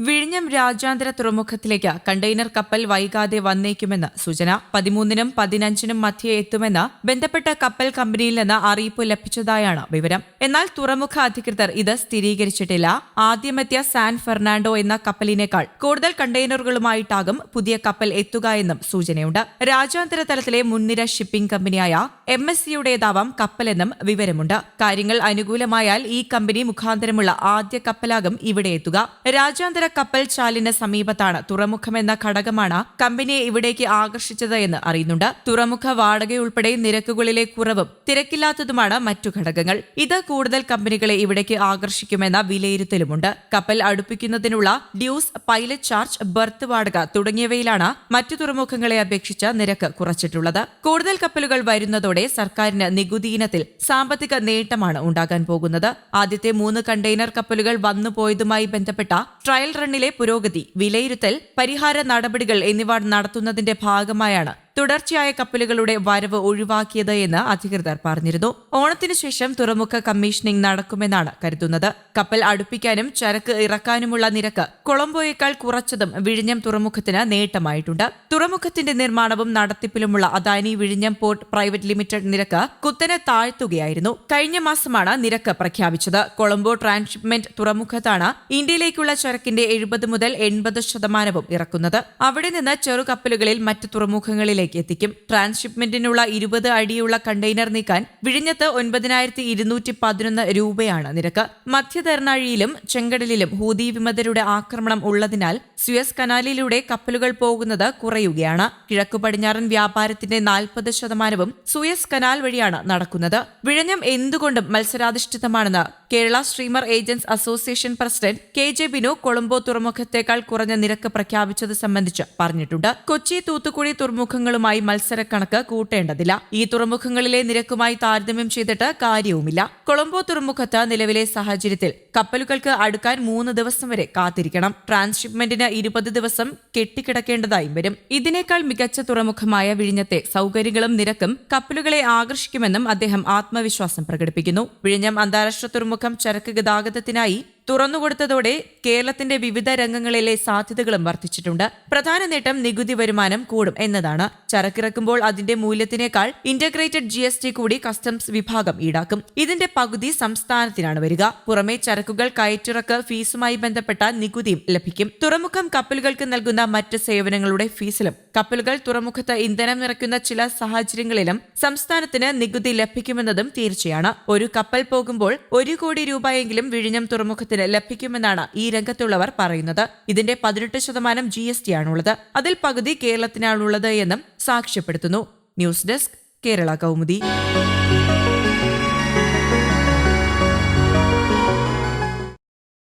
വിഴിഞ്ഞം രാജ്യാന്തര തുറമുഖത്തിലേക്ക് കണ്ടെയ്നർ കപ്പൽ വൈകാതെ വന്നേക്കുമെന്ന് സൂചന. പതിമൂന്നിനും പതിനഞ്ചിനും മധ്യേ എത്തുമെന്ന് ബന്ധപ്പെട്ട കപ്പൽ കമ്പനിയിൽ നിന്ന് അറിയിപ്പ് ലഭിച്ചതായാണ് വിവരം. എന്നാൽ തുറമുഖ അധികൃതർ ഇത് സ്ഥിരീകരിച്ചിട്ടില്ല. ആദ്യമെത്തിയ സാൻ ഫെർണാണ്ടോ എന്ന കപ്പലിനേക്കാൾ കൂടുതൽ കണ്ടെയ്നറുകളുമായിട്ടാകും പുതിയ കപ്പൽ എത്തുക എന്നും സൂചനയുണ്ട്. രാജ്യാന്തര തലത്തിലെ മുൻനിര ഷിപ്പിംഗ് കമ്പനിയായ എം എസ് സിയുടേതാവാം കപ്പലെന്നും വിവരമുണ്ട്. കാര്യങ്ങൾ അനുകൂലമായാൽ ഈ കമ്പനി മുഖാന്തരമുള്ള ആദ്യ കപ്പലാകും ഇവിടെ എത്തുക. രാജ്യാന്തര കപ്പൽ ചാലിന് സമീപത്താണ് തുറമുഖമെന്ന ഘടകമാണ് കമ്പനിയെ ഇവിടേക്ക് ആകർഷിച്ചത് എന്ന് അറിയുന്നുണ്ട്. തുറമുഖ വാടകയുൾപ്പെടെ നിരക്കുകളിലെ കുറവും തിരക്കില്ലാത്തതുമാണ് മറ്റു ഘടകങ്ങൾ. ഇത് കൂടുതൽ കമ്പനികളെ ഇവിടേക്ക് ആകർഷിക്കുമെന്ന വിലയിരുത്തലുമുണ്ട്. കപ്പൽ അടുപ്പിക്കുന്നതിനുള്ള ഡ്യൂസ് പൈലറ്റ് ചാർജ് ബർത്ത് വാടക തുടങ്ങിയവയിലാണ് മറ്റു തുറമുഖങ്ങളെ അപേക്ഷിച്ച് നിരക്ക് കുറച്ചിട്ടുള്ളത്. കൂടുതൽ കപ്പലുകൾ വരുന്നതോടെ സർക്കാരിന് നികുതി ഇനത്തിൽ സാമ്പത്തിക നേട്ടമാണ് ഉണ്ടാകാൻ പോകുന്നത്. ആദ്യത്തെ മൂന്ന് കണ്ടെയ്നർ കപ്പലുകൾ വന്നുപോയതുമായി ബന്ധപ്പെട്ട ട്രയൽ റണ്ണിലെ പുരോഗതി വിലയിരുത്തൽ പരിഹാര നടപടികൾ എന്നിവ നടത്തുന്നതിന്റെ ഭാഗമായാണ് തുടർച്ചയായ കപ്പലുകളുടെ വരവ് ഒഴിവാക്കിയത് എന്ന് അധികൃതർ പറഞ്ഞിരുന്നു. ഓണത്തിനു ശേഷം തുറമുഖ കമ്മീഷനിംഗ് നടക്കുമെന്നാണ് കരുതുന്നത്. കപ്പൽ അടുപ്പിക്കാനും ചരക്ക് ഇറക്കാനുമുള്ള നിരക്ക് കൊളംബോയേക്കാൾ കുറച്ചതും വിഴിഞ്ഞം തുറമുഖത്തിന് നേട്ടമായിട്ടുണ്ട്. തുറമുഖത്തിന്റെ നിർമ്മാണവും നടത്തിപ്പിലുമുള്ള അദാനി വിഴിഞ്ഞം പോർട്ട് പ്രൈവറ്റ് ലിമിറ്റഡ് നിരക്ക് കുത്തനെ താഴ്ത്തുകയായിരുന്നു. കഴിഞ്ഞ മാസമാണ് നിരക്ക് പ്രഖ്യാപിച്ചത്. കൊളംബോ ട്രാൻസ്ഷിപ്മെന്റ് തുറമുഖത്താണ് ഇന്ത്യയിലേക്കുള്ള ചരക്കിന്റെ എഴുപത് മുതൽ എൺപത് ശതമാനവും ഇറക്കുന്നത്. അവിടെ നിന്ന് ചെറുകപ്പലുകളിൽ മറ്റ് തുറമുഖങ്ങളിലേക്ക് എത്തിക്കും. ട്രാൻസ്ഷിപ്മെന്റിനുള്ള ഇരുപത് അടിയുള്ള കണ്ടെയ്നർ നീക്കാൻ വിഴിഞ്ഞത്ത് ഒൻപതിനായിരത്തി ഇരുന്നൂറ്റി പതിനൊന്ന് രൂപയാണ് നിരക്ക്. മധ്യതെർണാഴിയിലും ചെങ്കടലിലും ഹൂതി വിമതരുടെ ആക്രമണം ഉള്ളതിനാൽ സുയസ് കനാലിലൂടെ കപ്പലുകൾ പോകുന്നത് കുറയുകയാണ്. കിഴക്കു പടിഞ്ഞാറൻ വ്യാപാരത്തിന്റെ നാൽപ്പത് ശതമാനവും സുയസ് കനാൽ വഴിയാണ് നടക്കുന്നത്. വിഴിഞ്ഞം എന്തുകൊണ്ടും മത്സരാധിഷ്ഠിതമാണെന്ന് Kerala steamer agents association president K J Binu Colombo തുറമുഖത്തേക്കാൾ കുറഞ്ഞ നിരക്ക് പ്രഖ്യാപിച്ചത് സംബന്ധിച്ച് പറഞ്ഞിട്ടുണ്ട്. കൊച്ചി തൂത്തുക്കുടി തുറമുഖങ്ങളുമായി മത്സരക്കണക്ക് കൂട്ടേണ്ടതില്ല. ഈ തുറമുഖങ്ങളിലെ നിരക്കുമായി താരതമ്യം ചെയ്തിട്ട് കാര്യവുമില്ല. കൊളംബോ തുറമുഖത്ത് നിലവിലെ സാഹചര്യത്തിൽ കപ്പലുകൾക്ക് അടുക്കാൻ മൂന്ന് ദിവസം വരെ കാത്തിരിക്കണം. ട്രാൻസ്ഷിപ്മെന്റിന് ഇരുപത് ദിവസം കെട്ടിക്കിടക്കേണ്ടതായും വരും. ഇതിനേക്കാൾ മികച്ച തുറമുഖമായ വിഴിഞ്ഞത്തെ സൗകര്യങ്ങളും നിരക്കും കപ്പലുകളെ ആകർഷിക്കുമെന്നും അദ്ദേഹം ആത്മവിശ്വാസം പ്രകടിപ്പിക്കുന്നു. വിഴിഞ്ഞം അന്താരാഷ്ട്ര തുറമുഖം ചരക്ക് ഗതാഗതത്തിനായി തുറന്നുകൊടുത്തതോടെ കേരളത്തിന്റെ വിവിധ രംഗങ്ങളിലെ സാധ്യതകളും വർദ്ധിച്ചിട്ടുണ്ട്. പ്രധാന നേട്ടം നികുതി വരുമാനം കൂടും എന്നതാണ്. ചരക്കിറക്കുമ്പോൾ അതിന്റെ മൂല്യത്തിനേക്കാൾ ഇന്റഗ്രേറ്റഡ് ജി എസ് ടി കൂടി കസ്റ്റംസ് വിഭാഗം ഈടാക്കും. ഇതിന്റെ പകുതി സംസ്ഥാനത്തിനാണ് വരിക. പുറമെ ചരക്കുകൾ കയറ്റിറക്ക് ഫീസുമായി ബന്ധപ്പെട്ട നികുതിയും ലഭിക്കും. തുറമുഖം കപ്പലുകൾക്ക് നൽകുന്ന മറ്റ് സേവനങ്ങളുടെ ഫീസിലും കപ്പലുകൾ തുറമുഖത്ത് ഇന്ധനം നിറയ്ക്കുന്ന ചില സാഹചര്യങ്ങളിലും സംസ്ഥാനത്തിന് നികുതി ലഭിക്കുമെന്നതും തീർച്ചയാണ്. ഒരു കപ്പൽ പോകുമ്പോൾ ഒരു കോടി രൂപയെങ്കിലും വിഴിഞ്ഞം തുറമുഖത്തിന് ലഭിക്കുമെന്നാണ് ഈ രംഗത്തുള്ളവർ പറയുന്നത്. ഇതിന്റെ പതിനെട്ട് ശതമാനം ജി എസ് ടി ആണുള്ളത്. അതിൽ പകുതി കേരളത്തിനാണുള്ളത് എന്നും സാക്ഷ്യപ്പെടുത്തുന്നു. News desk Kerala Kaumudi.